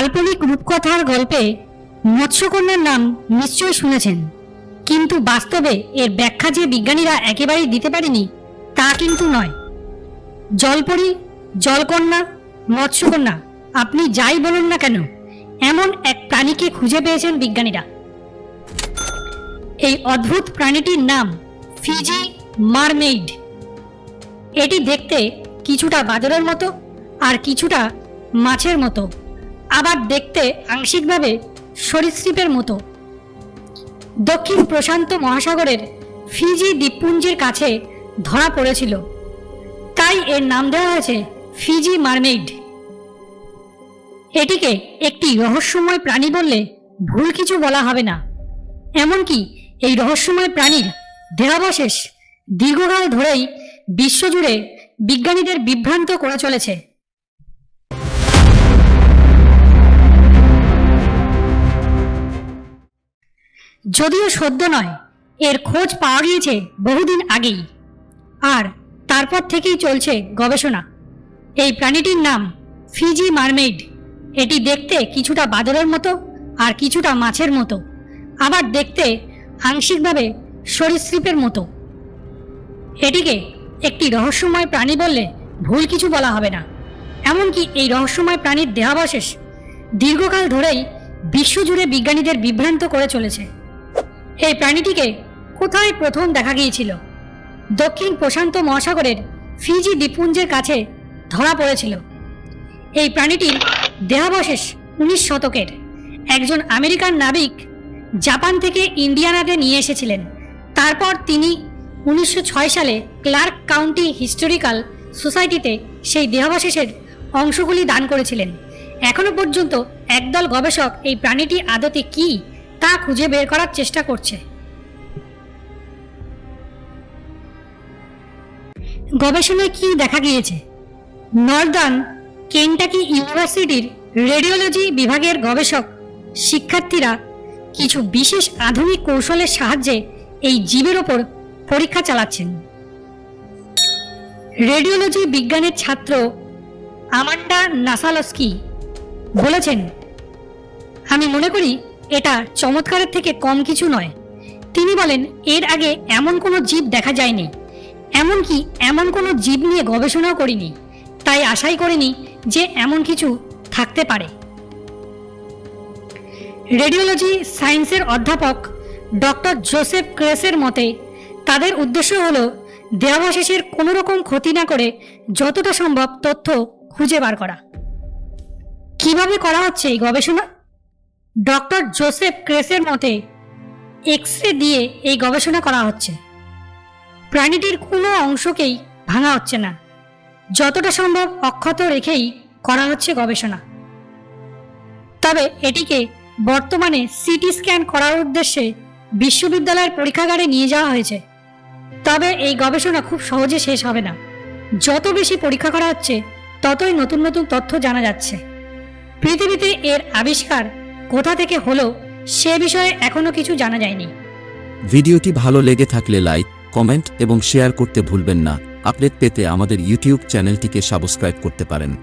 কাল্পনিক রূপকথার গল্পে মৎস্যকন্যার নাম নিশ্চয় শুনেছেন। কিন্তু বাস্তবে এর ব্যাখ্যা যে বিজ্ঞানীরা একেবারেই দিতে পারেনি, তা কিন্তু নয়। জলপরি, জলকন্যা, মৎস্যকন্যা, আপনি যাই বলুন না কেন, এমন এক প্রাণীকে খুঁজে পেয়েছেন বিজ্ঞানীরা। এই অদ্ভুত প্রাণীটির নাম ফিজি মারমেইড। এটি দেখতে কিছুটা বাদরের মতো আর কিছুটা মাছের মতো। আবার দেখতে আংশিকভাবে সরীসৃপের মতো। দক্ষিণ প্রশান্ত মহাসাগরের ফিজি দ্বীপপুঞ্জের কাছে ধরা পড়েছিল। তাই এর নাম দেওয়া হয়েছে ফিজি মারমেইড। এটিকে একটি রহস্যময় প্রাণী বললে ভুল কিছু বলা হবে না। এমনকি এই রহস্যময় প্রাণীর দেহাবশেষ দীর্ঘকাল ধরেই বিশ্বজুড়ে বিজ্ঞানীদের বিভ্রান্ত করে চলেছে। যদিও সদ্য নয়, এর খোঁজ পাওয়া গিয়েছে বহুদিন আগেই। আর তারপর থেকেই চলছে গবেষণা। এই প্রাণীটির নাম ফিজি মারমেইড। এটি দেখতে কিছুটা বাদরের মতো আর কিছুটা মাছের মতো। আবার দেখতে আংশিকভাবে সরীসৃপের মতো। এটিকে একটি রহস্যময় প্রাণী বললে ভুল কিছু বলা হবে না। এমনকি এই রহস্যময় প্রাণীর দেহাবশেষ দীর্ঘকাল ধরেই বিশ্বজুড়ে বিজ্ঞানীদের বিভ্রান্ত করে চলেছে। এই প্রাণীটিকে কোথায় প্রথম দেখা গিয়েছিল? দক্ষিণ প্রশান্ত মহাসাগরের ফিজি দ্বীপপুঞ্জের কাছে ধরা পড়েছিল। এই প্রাণীটির দেহাবশেষ উনিশ শতকের একজন আমেরিকান নাবিক জাপান থেকে ইন্ডিয়ানাতে নিয়ে এসেছিলেন। তারপর তিনি উনিশশো ছয় সালে ক্লার্ক কাউন্টি হিস্টোরিক্যাল সোসাইটিতে সেই দেহাবশেষের অংশগুলি দান করেছিলেন। এখনও পর্যন্ত একদল গবেষক এই প্রাণীটি আদতে কী তা খুঁজে বের করার চেষ্টা করছে। গবেষণায় কি দেখা গিয়েছে? নর্দার্ন কেন্টাকি ইউনিভার্সিটির রেডিওলজি বিভাগের গবেষক শিক্ষার্থীরা কিছু বিশেষ আধুনিক কৌশলের সাহায্যে এই জীবের ওপর পরীক্ষা চালাচ্ছেন। রেডিওলজি বিজ্ঞানের ছাত্র আমান্ডা নাসালস্কি বলেছেন, আমি মনে করি এটা চমৎকারের থেকে কম কিছু নয়। তিনি বলেন, এর আগে এমন কোনো জীব দেখা যায়নি। এমনকি এমন কোনো জীব নিয়ে গবেষণাও করিনি। তাই আশাই করিনি যে এমন কিছু থাকতে পারে। রেডিওলজি সায়েন্সের অধ্যাপক ডক্টর জোসেফ ক্রেসের মতে, তাদের উদ্দেশ্য হল দেহাবশেষের কোনো রকম ক্ষতি না করে যতটা সম্ভব তথ্য খুঁজে বার করা। কীভাবে করা হচ্ছে এই গবেষণা? ডক্টর জোসেফ ক্রেসের মতে এক্স রে দিয়ে এই গবেষণা করা হচ্ছে। প্রাণীটির কোনো অংশকেই ভাঙা হচ্ছে না। যতটা সম্ভব অক্ষত রেখেই করা হচ্ছে গবেষণা। তবে এটিকে বর্তমানে সিটি স্ক্যান করার উদ্দেশ্যে বিশ্ববিদ্যালয়ের পরীক্ষাগারে নিয়ে যাওয়া হয়েছে। তবে এই গবেষণা খুব সহজে শেষ হবে না। যত বেশি পরীক্ষা করা হচ্ছে, ততই নতুন নতুন তথ্য জানা যাচ্ছে। পৃথিবীতে এর আবিষ্কার কোথা থেকে হলো, সে বিষয়ে এখনও কিছু জানা যায়নি। ভিডিওটি ভালো লেগে থাকলে লাইক, কমেন্ট এবং শেয়ার করতে ভুলবেন না। আপডেট পেতে আমাদের ইউটিউব চ্যানেলটিকে সাবস্ক্রাইব করতে পারেন।